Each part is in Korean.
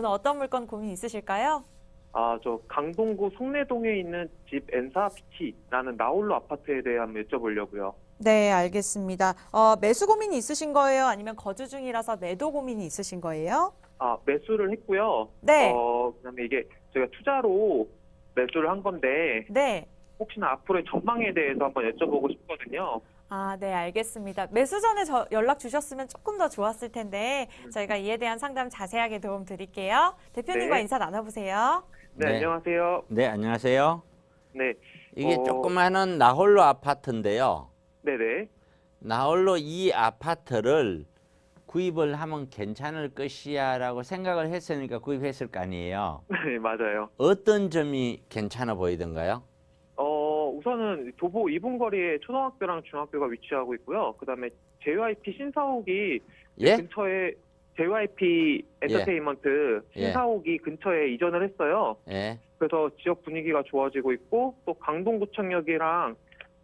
오늘 어떤 물건 고민 있으실까요? 아, 저 강동구 송내동에 있는 집 엔사 피치라는 나홀로 아파트에 대해 한번 여쭤보려고요. 네, 알겠습니다. 어, 매수 고민이 있으신 거예요? 아니면 거주 중이라서 매도 고민이 있으신 거예요? 아, 매수를 했고요. 네. 어, 그다음에 이게 저희가 투자로 매수를 한 건데 네. 혹시나 앞으로의 전망에 대해서 한번 여쭤보고 싶거든요. 아, 네, 알겠습니다. 매수 전에 저 연락 주셨으면 조금 더 좋았을 텐데 저희가 이에 대한 상담 자세하게 도움 드릴게요. 대표님과 네. 인사 나눠보세요. 네, 네. 안녕하세요. 네, 안녕하세요. 네, 이게 어. 조그마한 나홀로 아파트인데요. 네네. 나홀로 이 아파트를 구입을 하면 괜찮을 것이야라고 생각을 했으니까 구입했을 거 아니에요. 네, 맞아요. 어떤 점이 괜찮아 보이던가요? 어, 우선은 도보 2분 거리에 초등학교랑 중학교가 위치하고 있고요. 그다음에 JYP 신사옥이 예? 근처에 JYP 엔터테인먼트 예. 신사옥이 근처에 이전을 했어요. 예. 그래서 지역 분위기가 좋아지고 있고 또 강동구청역이랑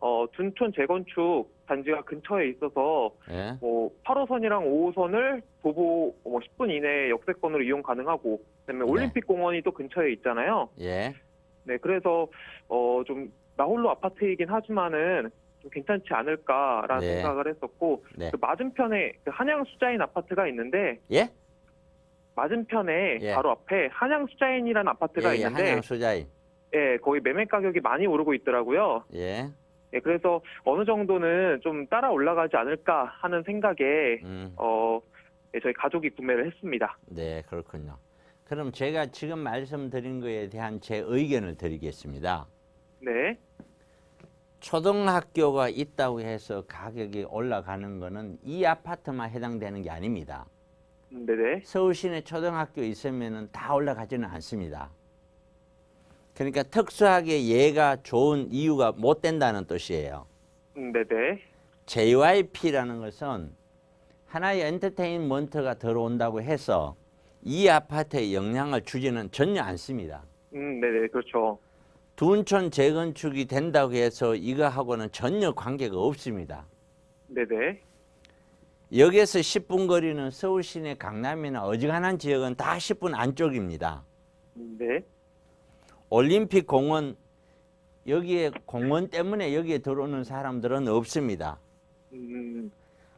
어, 둔촌 재건축 단지가 근처에 있어서 예. 뭐 8호선이랑 5호선을 도보 뭐 10분 이내에 역세권으로 이용 가능하고 그다음에 네. 올림픽 공원이 또 근처에 있잖아요. 예. 네, 그래서 어, 좀 나 홀로 아파트이긴 하지만은 좀 괜찮지 않을까라는 네. 생각을 했었고 네. 그 맞은편에 그 한양 수자인 아파트가 있는데 예? 맞은편에 예. 바로 앞에 한양 수자인이라는 아파트가 예, 예, 있는데 한양 수자인. 예, 거기 매매 가격이 많이 오르고 있더라고요. 예. 예, 그래서 어느 정도는 좀 따라 올라가지 않을까 하는 생각에 음. 어, 예, 저희 가족이 구매를 했습니다. 네, 그렇군요. 그럼 제가 지금 말씀드린 거에 대한 제 의견을 드리겠습니다. 네, 초등학교가 있다고 해서 가격이 올라가는 거는 이 아파트만 해당되는 게 아닙니다. 음, 네네, 서울 시내 초등학교 있으면은 다 올라가지는 않습니다. 그러니까 특수하게 얘가 좋은 이유가 못 된다는 뜻이에요. 음, 네네, JYP라는 것은 하나의 엔터테인먼트가 들어온다고 해서 이 아파트에 영향을 주지는 전혀 않습니다. 음, 네네, 그렇죠. 둔촌 재건축이 된다고 해서 이거하고는 전혀 관계가 없습니다. 네네, 여기에서 10분 거리는 서울 시내 강남이나 어지간한 지역은 다 10분 안쪽입니다. 음, 네, 올림픽 공원 여기에 공원 때문에 여기에 들어오는 사람들은 없습니다. 음,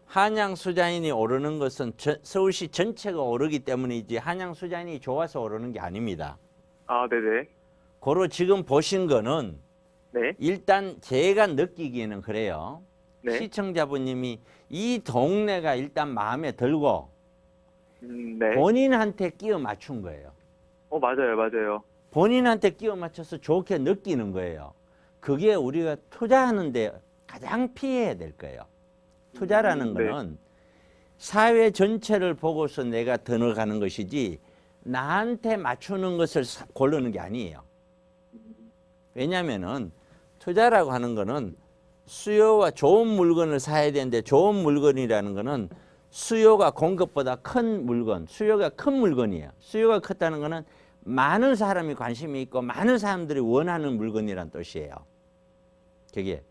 한양 수자인이 오르는 것은 저- 서울시 전체가 오르기 때문이지 한양 수자인이 좋아서 오르는 게 아닙니다. 아, 네네, 고로 지금 보신 거는 네, 일단 제가 느끼기에는 그래요. 네, 시청자분님이 이 동네가 일단 마음에 들고 음, 네. 본인한테 끼워 맞춘 거예요. 어, 맞아요, 맞아요. 본인한테 끼워 맞춰서 좋게 느끼는 거예요. 그게 우리가 투자하는데 가장 피해야 될 거예요. 투자라는 음, 네. 거는 사회 전체를 보고서 내가 들어가는 것이지 나한테 맞추는 것을 사- 고르는 게 아니에요. 왜냐하면은 투자라고 하는 거는 수요와 좋은 물건을 사야 되는데 좋은 물건이라는 거는 수요가 공급보다 큰 물건, 수요가 큰 물건이에요. 수요가 컸다는 거는 많은 사람이 관심이 있고 많은 사람들이 원하는 물건이란 뜻이에요. 그게.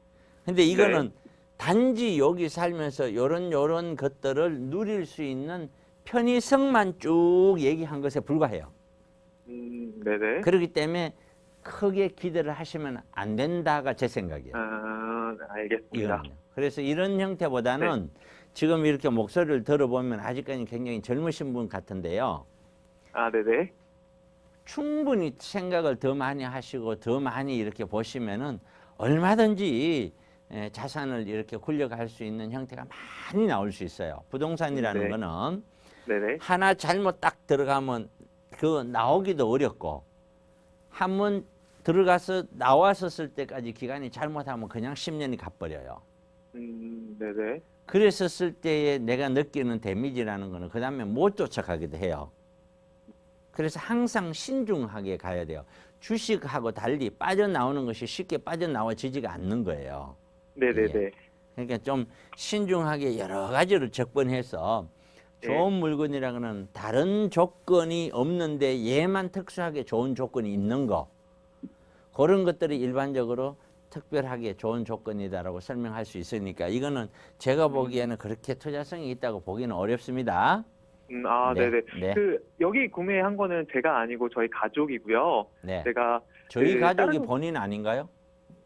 근데 이거는 단지 여기 살면서 요런 요런 것들을 누릴 수 있는 편의성만 쭉 얘기한 것에 불과해요. 음, 네네. 그렇기 때문에 크게 기대를 하시면 안 된다가 제 생각이에요. 아, 알겠습니다. 이거는요. 그래서 이런 형태보다는 지금 이렇게 목소리를 들어보면 아직까지 굉장히 젊으신 분 같은데요. 아, 네네. 충분히 생각을 더 많이 하시고 더 많이 이렇게 보시면은 얼마든지 예, 자산을 이렇게 굴려갈 수 있는 형태가 많이 나올 수 있어요. 부동산이라는 네. 거는 네네. 하나 잘못 딱 들어가면 그 나오기도 어렵고 한 번 들어가서 나왔었을 때까지 기간이 잘못하면 그냥 10년이 가버려요. 음, 네네. 그랬었을 때에 내가 느끼는 데미지라는 거는 그 다음에 못 쫓아가기도 해요. 그래서 항상 신중하게 가야 돼요. 주식하고 달리 빠져나오는 것이 쉽게 빠져나와지지가 않는 거예요. 네네네. 그러니까 좀 신중하게 여러 가지로 접근해서 예. 좋은 물건이라고는 다른 조건이 없는데 얘만 특수하게 좋은 조건이 있는 거 그런 것들이 일반적으로 특별하게 좋은 조건이다라고 설명할 수 있으니까 이거는 제가 보기에는 그렇게 투자성이 있다고 보기는 어렵습니다. 음, 아, 네, 네. 네. 그 여기 구매한 거는 제가 아니고 저희 가족이고요. 네. 제가 저희 그 가족이 다른- 본인 아닌가요?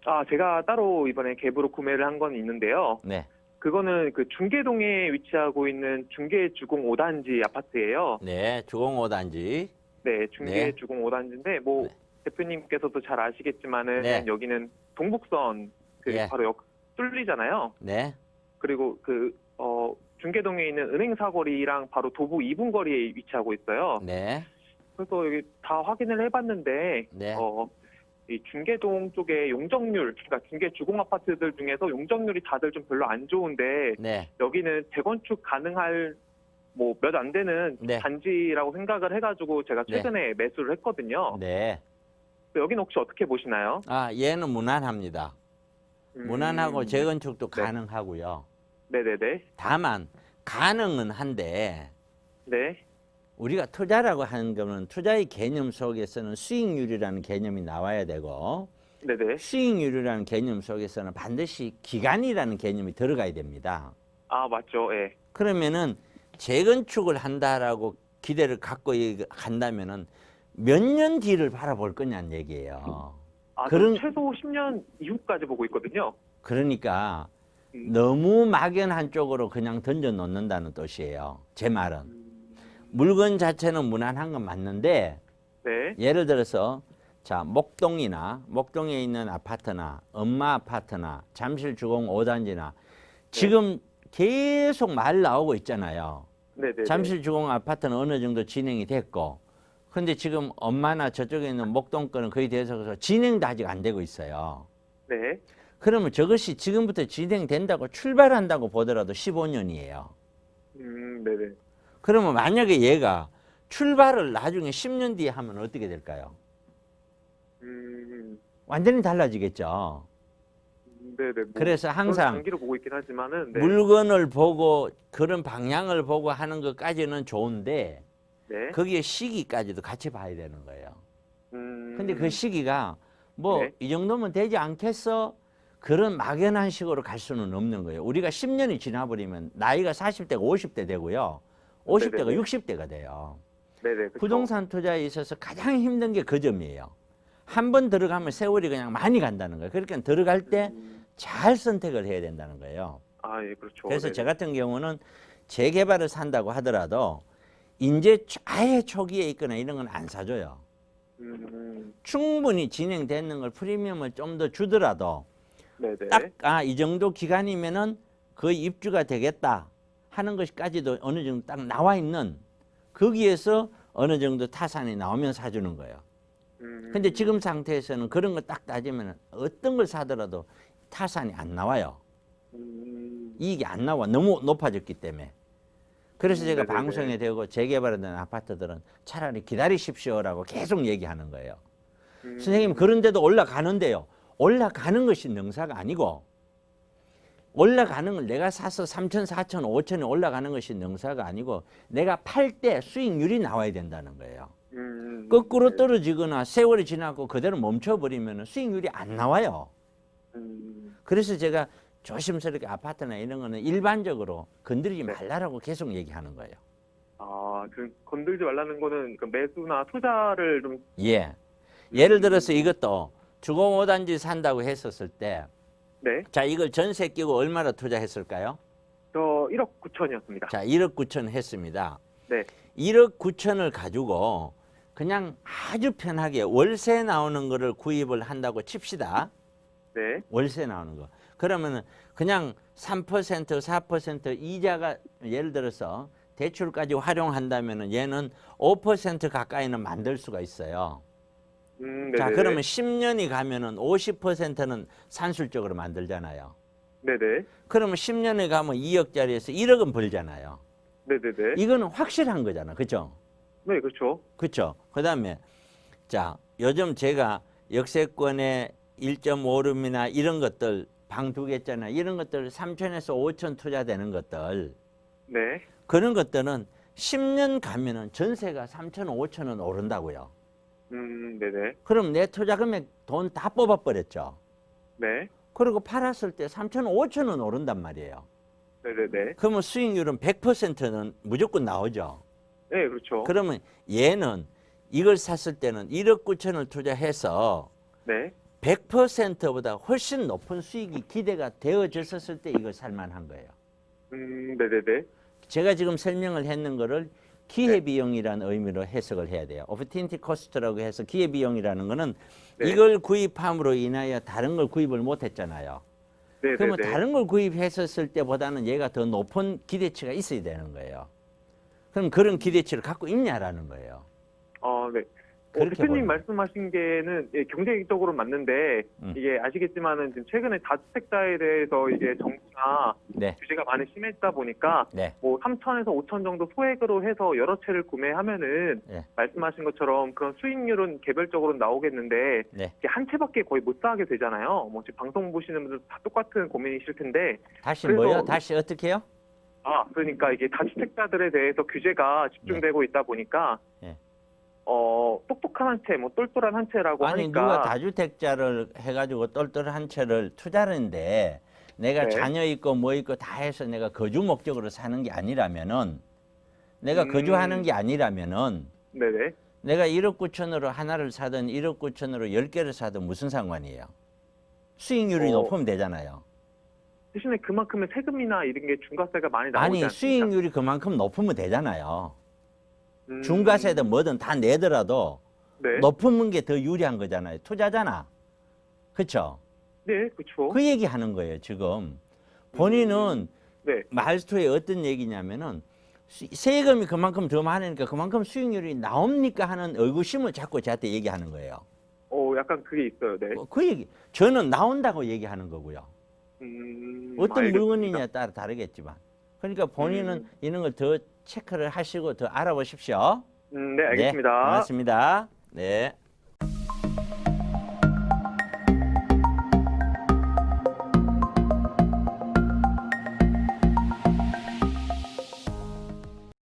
아, 제가 따로 이번에 갭으로 구매를 한 건 있는데요. 네. 그거는 그 중계동에 위치하고 있는 중계 주공 5단지 아파트예요. 네. 주공 5단지. 네, 중계 네. 주공 5단지인데 뭐 네. 대표님께서도 잘 아시겠지만은 네. 여기는 동북선 그 예. 바로 역 뚫리잖아요. 네. 그리고 그 어, 중계동에 있는 은행 사거리랑 바로 도보 2분 거리에 위치하고 있어요. 네. 그래서 여기 다 확인을 해봤는데 네. 어, 이 중계동 쪽에 용적률, 그러니까 중계 주공 아파트들 중에서 용적률이 다들 좀 별로 안 좋은데 네. 여기는 재건축 가능할 뭐 몇 안 되는 네. 단지라고 생각을 해가지고 제가 네. 최근에 매수를 했거든요. 네. 여기는 혹시 어떻게 보시나요? 아, 얘는 무난합니다. 음, 무난하고 재건축도 네. 가능하고요. 네네네. 다만 가능은 한데 네. 우리가 투자라고 하는 거는 투자의 개념 속에서는 수익률이라는 개념이 나와야 되고 네네. 수익률이라는 개념 속에서는 반드시 기간이라는 개념이 들어가야 됩니다. 아 맞죠. 예. 그러면은 재건축을 한다라고 기대를 갖고 이- 한다면은 몇 년 뒤를 바라볼 거냐는 얘기예요. 아 그런- 그런 최소 10년 이후까지 보고 있거든요. 그러니까 음. 너무 막연한 쪽으로 그냥 던져 놓는다는 뜻이에요. 제 말은. 음, 물건 자체는 무난한 건 맞는데 네. 예를 들어서 자 목동이나 목동에 있는 아파트나 엄마 아파트나 잠실 주공 5단지나 지금 계속 말 나오고 있잖아요. 네네. 잠실 주공 아파트는 어느 정도 진행이 됐고 근데 지금 엄마나 저쪽에 있는 목동 거는 거의 돼서 진행도 아직 안 되고 있어요. 네. 그러면 저것이 지금부터 진행된다고 출발한다고 보더라도 15년이에요. 음, 네네. 그러면 만약에 얘가 출발을 나중에 10년 뒤에 하면 어떻게 될까요? 음, 완전히 달라지겠죠. 네네. 뭐, 그래서 항상 장기로 보고 있긴 하지만은 네. 물건을 보고 그런 방향을 보고 하는 것까지는 좋은데 네. 거기에 시기까지도 같이 봐야 되는 거예요. 음, 근데 그 시기가 뭐이 네. 정도면 되지 않겠어? 그런 막연한 식으로 갈 수는 없는 거예요. 우리가 10년이 지나버리면 나이가 40대가 50대 되고요. 50대가 네네네. 60대가 돼요. 네네. 부동산 투자에 있어서 가장 힘든 게 그 점이에요. 한 번 들어가면 세월이 그냥 많이 간다는 거예요. 그러니까 들어갈 때 음, 잘 선택을 해야 된다는 거예요. 아, 예, 그렇죠. 그래서 네네. 저 같은 경우는 재개발을 산다고 하더라도 이제 아예 초기에 있거나 이런 건 안 사줘요. 음, 충분히 진행되는 걸 프리미엄을 좀 더 주더라도. 딱 아 이 정도 기간이면은 거의 입주가 되겠다 하는 것까지도 어느 정도 딱 나와 있는 거기에서 어느 정도 타산이 나오면 사주는 거예요. 음, 근데 지금 상태에서는 그런 거 딱 따지면 어떤 걸 사더라도 타산이 안 나와요. 음, 이익이 안 나와. 너무 높아졌기 때문에. 그래서 음, 제가 네네네. 방송에 대고 재개발하는 아파트들은 차라리 기다리십시오라고 계속 얘기하는 거예요. 음, 선생님 그런데도 올라가는데요. 올라가는 것이 능사가 아니고 올라가는 걸 내가 사서 3천, 4천, 5천에 올라가는 것이 능사가 아니고 내가 팔 때 수익률이 나와야 된다는 거예요. 음, 거꾸로 네. 떨어지거나 세월이 지나고 그대로 멈춰버리면 수익률이 안 나와요. 음, 그래서 제가 조심스럽게 아파트나 이런 거는 일반적으로 건드리지 네. 말라라고 계속 얘기하는 거예요. 아, 그 건들지 말라는 거는 그 매수나 투자를 좀 예. 예를 들어서 이것도 주공 5단지 산다고 했었을 때, 네. 자, 이걸 전세 끼고 얼마나 투자했을까요? 저 1억 9천이었습니다. 자, 1억 9천 했습니다. 네. 1억 9천을 가지고 그냥 아주 편하게 월세 나오는 거를 구입을 한다고 칩시다. 네. 월세 나오는 거. 그러면은 그냥 3% 4% 이자가 예를 들어서 대출까지 활용한다면은 얘는 5% 가까이는 만들 수가 있어요. 음, 자. 그러면 10년이 가면은 50%는 산술적으로 만들잖아요. 네네. 그러면 10년에 가면 2억짜리에서 1억은 벌잖아요. 네네네. 이거는 확실한 거잖아. 그죠? 네, 그렇죠. 그렇죠. 그다음에 자, 요즘 제가 역세권의 1.5룸이나 이런 것들 방 두 개짜나 이런 것들 3천에서 5천 투자되는 것들 네. 그런 것들은 10년 가면은 전세가 3천, 5천은 오른다고요. 음, 네네. 그럼 내 투자 금액 돈 다 뽑아 버렸죠. 네. 그리고 팔았을 때 3천, 5천은 오른단 말이에요. 네네네. 그러면 수익률은 100%는 무조건 나오죠. 네, 그렇죠. 그러면 얘는 이걸 샀을 때는 1억 9천을 투자해서 네. 100%보다 훨씬 높은 수익이 기대가 되어졌었을 때 이걸 살만한 거예요. 음, 네네네. 제가 지금 설명을 했는 거를 기회비용이라는 의미로 해석을 해야 돼요. 오프티니티 코스트라고 해서 기회비용이라는 거는 네. 이걸 구입함으로 인하여 다른 걸 구입을 못 했잖아요. 네네네. 그러면 다른 걸 구입했었을 때보다는 얘가 더 높은 기대치가 있어야 되는 거예요. 그럼 그런 기대치를 갖고 있냐라는 거예요. 어, 네. 어, 대표님 말씀하신 게는 예, 경제적으로 맞는데 음. 이게 아시겠지만은 지금 최근에 다주택자에 대해서 이제 정부나 네, 규제가 많이 심해지다 보니까 네, 뭐 3천에서 5천 정도 소액으로 해서 여러 채를 구매하면은 네. 말씀하신 것처럼 그런 수익률은 개별적으로 나오겠는데 네. 이게 한 채밖에 거의 못 사게 되잖아요. 뭐 지금 방송 보시는 분들 다 똑같은 고민이실 텐데 다시 뭐요? 다시 어떻게요? 아 그러니까 이게 다주택자들에 대해서 규제가 집중되고 있다 보니까 네. 어 똑똑한 한 채, 뭐 똘똘한 한 채라고 아니 하니까 누가 다주택자를 해가지고 똘똘한 채를 투자하는데 내가 네. 자녀 있고 뭐 있고 다 해서 내가 거주 목적으로 사는 게 아니라면은 내가 음. 거주하는 게 아니라면은 네네 내가 1억 9천으로 하나를 사든 1억 9천으로 10개를 사든 무슨 상관이에요? 수익률이 어. 높으면 되잖아요. 대신에 그만큼의 세금이나 이런 게 중과세가 많이 나오지 아니 않습니까? 수익률이 그만큼 높으면 되잖아요. 음, 중과세든 뭐든 다 내더라도 네, 높은 게 더 유리한 거잖아요. 투자잖아. 그렇죠? 네, 그렇죠. 그 얘기 하는 거예요, 지금. 본인은 네, 말투에 어떤 얘기냐면은 수- 세금이 그만큼 더 많으니까 그만큼 수익률이 나옵니까 하는 의구심을 자꾸 저한테 얘기하는 거예요. 어, 약간 그게 있어요. 네. 어, 그 얘기 저는 나온다고 얘기하는 거고요. 음, 어떤 알겠습니다. 물건이냐에 따라 다르겠지만. 그러니까 본인은 음. 이런 걸 더 체크를 하시고 더 알아보십시오. 음, 네, 네, 알겠습니다. 고맙습니다. 네.